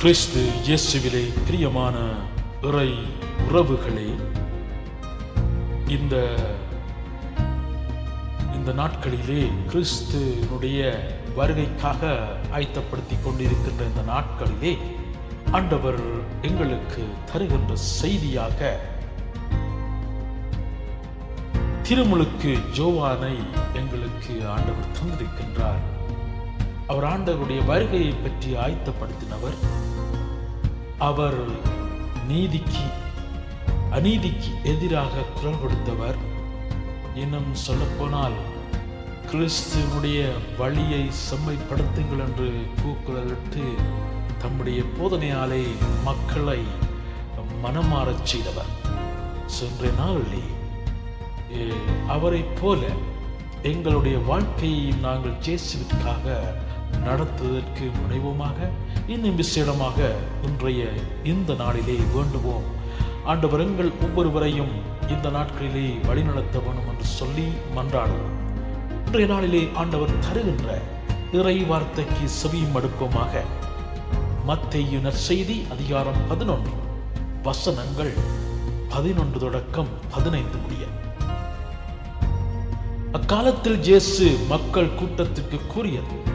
கிறிஸ்து இயேசுவிலே பிரியமான இறை உறவுகளே இந்த இந்த நாட்களிலே கிறிஸ்துனுடைய வருகைக்காக ஆயத்தப்படுத்திக் கொண்டிருக்கின்ற இந்த நாட்களிலே ஆண்டவர் எங்களுக்கு தருகின்ற செய்தியாக திருமுழுக்கு ஜோவானை எங்களுக்கு ஆண்டவர் தந்திருக்கின்றார். அவர் ஆண்டவருடைய வருகையை பற்றி ஆயத்தப்படுத்தினவர். அவர் நீதிக்கு அநீதிக்கு எதிராக குரல் கொடுத்தவர். இன்னும் சொல்லப்போனால் கிறிஸ்துவனுடைய வழியை செம்மைப்படுத்துங்கள் என்று கூக்குரலிட்டு தம்முடைய போதனையாலே மக்களை மனமாறச் செய்தவர். சென்ற நாளிலே அவரை அவரைப் போல எங்களுடைய வாழ்க்கையை நாங்கள் ஜேசுவிற்காக நடத்துவதற்கு முனைவோமாக இன்னும் விசேடமாக இன்றைய இந்த நாளிலே வேண்டுவோம். ஆண்டவர் எங்கள் ஒவ்வொருவரையும் இந்த நாட்களிலே வழிநடத்த வேண்டும் என்று சொல்லி மன்றாடுவோம். இன்றைய நாளிலே ஆண்டவர் தருகின்ற இறை வார்த்தைக்கு செவியும் மடுப்போமாக மத்தையுனர் நற்செய்தி அதிகாரம் பதினொன்று. வசனங்கள் பதினொன்று தொடக்கம் பதினைந்து முடிய. அக்காலத்தில் ஜேசு மக்கள் கூட்டத்துக்கு கூறியது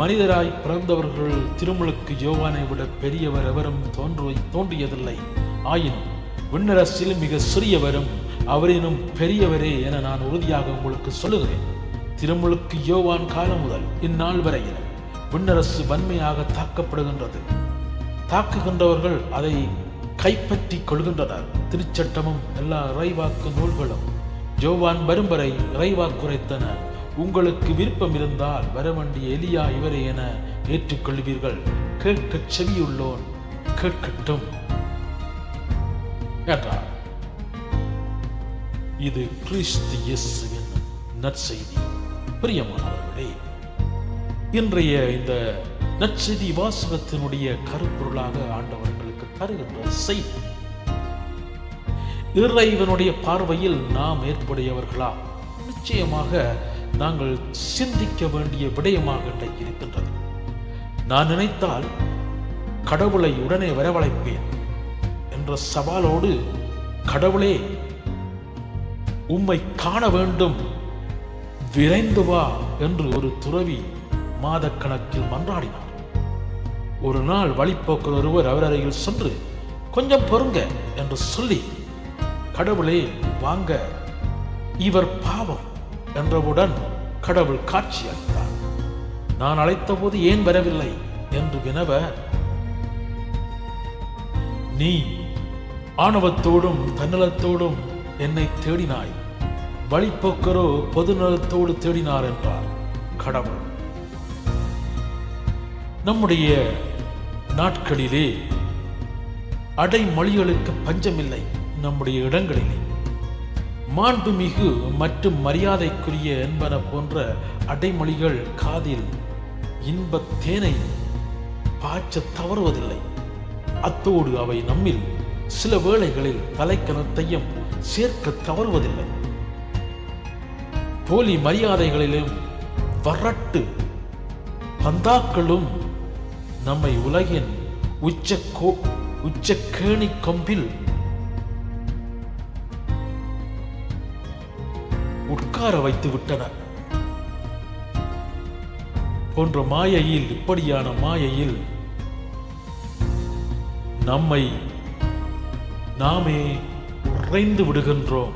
மனிதராய் பிறந்தவர்கள் திருமுழுக்கு யோவானை விட பெரியவர் எவரும் தோன்று தோன்றியதில்லை. ஆயினும் விண்ணரசில் மிக சிறியவரும் அவரினும் பெரியவரே என நான் உறுதியாக உங்களுக்கு சொல்லுகிறேன். திருமுழுக்கு யோவான் காலம் முதல் இந்நாள் வரையில் விண்ணரசு வன்மையாக தாக்கப்படுகின்றது. தாக்குகின்றவர்கள் அதை கைப்பற்றி கொள்கின்றனர். திருச்சட்டமும் எல்லா இறைவாக்கு நூல்களும் ஜோவான் வரும் வரை இறைவாக்குரைத்தன. உங்களுக்கு விருப்பம் இருந்தால் வரவண்டிய எலியா இவரே என ஏற்றுக்கொள்வீர்கள். கேட்க செவியுள்ளோன் கேட்கட்டும். என்றார். இது கிறிஸ்து இயேசுவின் நற்செய்தி. பிரியமானவர்களே இன்றைய இந்த நற்செய்தி வாசகத்தினுடைய கருப்பொருளாக ஆண்டவர்களுக்கு தருகின்ற செய்தி இறைவனுடைய பார்வையில் நாம் ஏற்புடையவர்களா? நிச்சயமாக நாங்கள் சிந்திக்க வேண்டிய விடயமாக இருக்கின்றது. நான் நினைத்தால் கடவுளை உடனே வரவழைப்பேன் என்ற சவாலோடு கடவுளே உம்மை காண வேண்டும் விரைந்து வா என்று ஒரு துறவி மாதக்கணக்கில் மன்றாடினார். ஒரு நாள் வழிப்போக்கர் ஒருவர் அவர் அருகில் சென்று கொஞ்சம் பொறுங்க என்று சொல்லி கடவுளே வாங்க இவர் பாவம் என்றவுடன் கடவுள் காட்சி அளித்தார். நான் அழைத்தபோது ஏன் வரவில்லை என்று வினவ நீ ஆணவத்தோடும் தன்னலத்தோடும் என்னை தேடினாய். வழிப்போக்கரோ பொதுநலத்தோடு தேடினார் என்றார் கடவுள். நம்முடைய நாட்களிலே அடைமொழிகளுக்கு பஞ்சமில்லை நம்முடைய இடங்களிலே. மாண்புமிகு மற்றும் மரியாதைக்குரிய என்பன போன்ற அடைமொழிகள் காதில் இன்பத் தேனை பாய்ச்ச தவறுவதில்லை. அத்தோடு அவை நம்மில் சில வேளைகளில் தலைக்கணத்தையும் சேர்க்க தவறுவதில்லை. போலி மரியாதைகளிலும் வரட்டு பந்தாக்களும் நம்மை உலகின் உச்ச கோ உச்ச கேணி கொம்பில் உட்கார வைத்து விட்டனர். போன்ற மாயையில் இப்படியான மாயையில் நம்மை நாமே உறைந்து விடுகின்றோம்.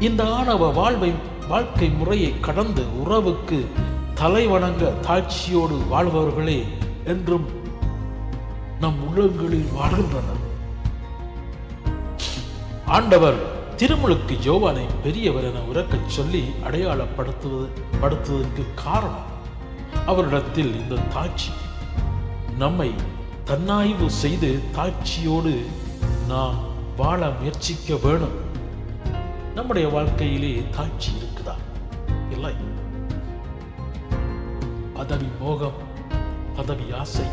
இந்த ஆணவ வாழ்வை வாழ்க்கை முறையை கடந்து உறவுக்கு தலை வணங்க தாழ்ச்சியோடு வாழ்பவர்களே என்றும் நம் உள்ளங்களில் வாழ்கின்றனர். ஆண்டவர் திருமுழுக்கு யோவானை பெரியவர் என உறக்கச் சொல்லி அடையாளப்படுத்துவது படுத்துவதற்கு காரணம் அவரிடத்தில் இந்த தாட்சி. நம்மை தன்னாய்வு செய்து தாட்சியோடு நாம் வாழ முயற்சிக்க வேணும். நம்முடைய வாழ்க்கையிலே தாட்சி இருக்குதா? இல்லை. பதவி மோகம் பதவி ஆசை.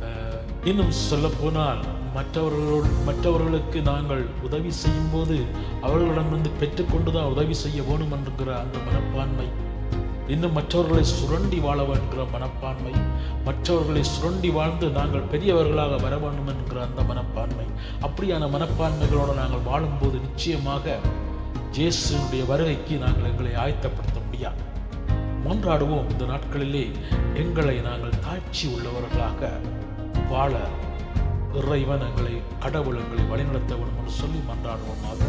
அஹ், இன்னும் சொல்ல போனால் மற்றவர்களோடு மற்றவர்களுக்கு நாங்கள் உதவி செய்யும் போது அவர்களிடமிருந்து பெற்றுக்கொண்டுதான் உதவி செய்ய வேணும் என்கிற அந்த மனப்பான்மை. இன்னும் மற்றவர்களை சுரண்டி வாழ வேண்டுகிற மனப்பான்மை. மற்றவர்களை சுரண்டி வாழ்ந்து நாங்கள் பெரியவர்களாக வர வேண்டும் என்கிற அந்த மனப்பான்மை. அப்படியான மனப்பான்மைகளோடு நாங்கள் வாழும்போது நிச்சயமாக ஜேசுனுடைய வருகைக்கு நாங்கள் எங்களை ஆயத்தப்படுத்த முடியாது மன்றாடுவோம் இந்த நாட்களிலே எங்களை நாங்கள் தாழ்ச்சி உள்ளவர்களாக வாழ இறைவன் எங்களை கடவுள் எங்களை வழிநடத்த வேண்டும் என்று சொல்லி மன்றாடுவோமாக.